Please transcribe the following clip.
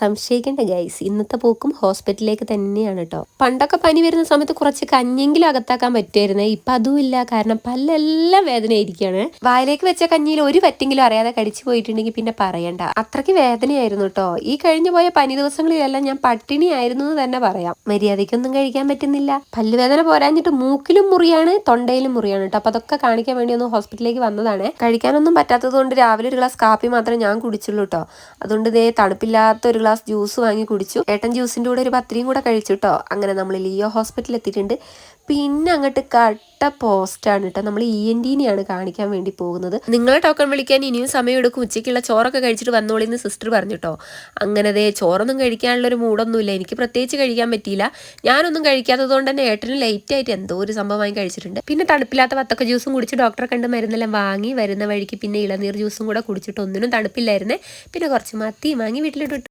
സംശയിക്കേണ്ട ഗൈസ് ഇന്നത്തെ പോക്കും ഹോസ്പിറ്റലിലേക്ക് തന്നെയാണ് കേട്ടോ പണ്ടൊക്കെ പനി വരുന്ന സമയത്ത് കുറച്ച് കഞ്ഞെങ്കിലും അകത്താക്കാൻ പറ്റുമായിരുന്നേ. ഇപ്പൊ അതുമില്ല കാരണം പല്ലെല്ലാം വേദനയായിരിക്കുകയാണ് വായിലേക്ക് വെച്ച കഞ്ഞിയിൽ ഒരു പറ്റെങ്കിലും അറിയാതെ കടിച്ചു പോയിട്ടുണ്ടെങ്കിൽ പിന്നെ പറയണ്ട. അത്രയ്ക്ക് വേദനയായിരുന്നു കേട്ടോ ഈ കഴിഞ്ഞു പോയ പനി ദിവസങ്ങളിലെല്ലാം ഞാൻ പട്ടിണിയായിരുന്നു എന്ന് തന്നെ പറയാം. മര്യാദയ്ക്കൊന്നും കഴിക്കാൻ പറ്റുന്നില്ല. പല്ലുവേദന പോരാഞ്ഞിട്ട് മൂക്കിലും മുറിയാണ് തൊണ്ടയിലും മുറിയാണ് കേട്ടോ അപ്പൊ അതൊക്കെ കാണിക്കാൻ വേണ്ടി ഒന്ന് ഹോസ്പിറ്റലിലേക്ക് വന്നതാണ്. കഴിക്കാനൊന്നും പറ്റാത്തത് കൊണ്ട് രാവിലെ ഒരു ഗ്ലാസ് കാപ്പി മാത്രമേ ഞാൻ കുടിച്ചുള്ളൂ കേട്ടോ അതുകൊണ്ട് ഇതേ തണുപ്പില്ലാത്ത ഒരു ഗ്ലാസ് ജ്യൂസ് വാങ്ങി കുടിച്ചു. ഏട്ടൻ ജ്യൂസിന്റെ കൂടെ ഒരു പത്രിയും കൂടെ കഴിച്ചു കേട്ടോ അങ്ങനെ നമ്മൾ ലിയോ ഹോസ്പിറ്റലിൽ എത്തിയിട്ടുണ്ട്. പിന്നെ അങ്ങോട്ട് കട്ട പോസ്റ്റാണ് കേട്ടോ നമ്മൾ ഇ എൻ ഡിനെയാണ് കാണിക്കാൻ വേണ്ടി പോകുന്നത്. നിങ്ങളെ ടോക്കൺ വിളിക്കാൻ ഇനിയും സമയം എടുക്കും ഉച്ചയ്ക്കുള്ള ചോറൊക്കെ കഴിച്ചിട്ട് വന്നോളിന്ന് സിസ്റ്റർ പറഞ്ഞു കേട്ടോ അങ്ങനെ ദേ ചോറൊന്നും കഴിക്കാനുള്ളൊരു മൂടൊന്നുമില്ല. എനിക്ക് പ്രത്യേകിച്ച് കഴിക്കാൻ പറ്റിയില്ല. ഞാനൊന്നും കഴിക്കാത്തത് കൊണ്ട് തന്നെ ഏട്ടന് ലേറ്റ് ആയിട്ട് എന്തോ ഒരു സംഭവമായി കഴിച്ചിട്ടുണ്ട്. പിന്നെ തണുപ്പില്ലാത്ത വത്തക്ക ജ്യൂസും കുടിച്ച് ഡോക്ടറെ കണ്ട് മരുന്നെല്ലാം വാങ്ങി വരുന്ന വഴിക്ക് പിന്നെ ഇളനീർ ജ്യൂസും കൂടെ കുടിച്ചിട്ട് ഒന്നിനും തണുപ്പില്ലായിരുന്നേ. പിന്നെ കുറച്ച് മത്തിയും വാങ്ങി വീട്ടിലിട്ട്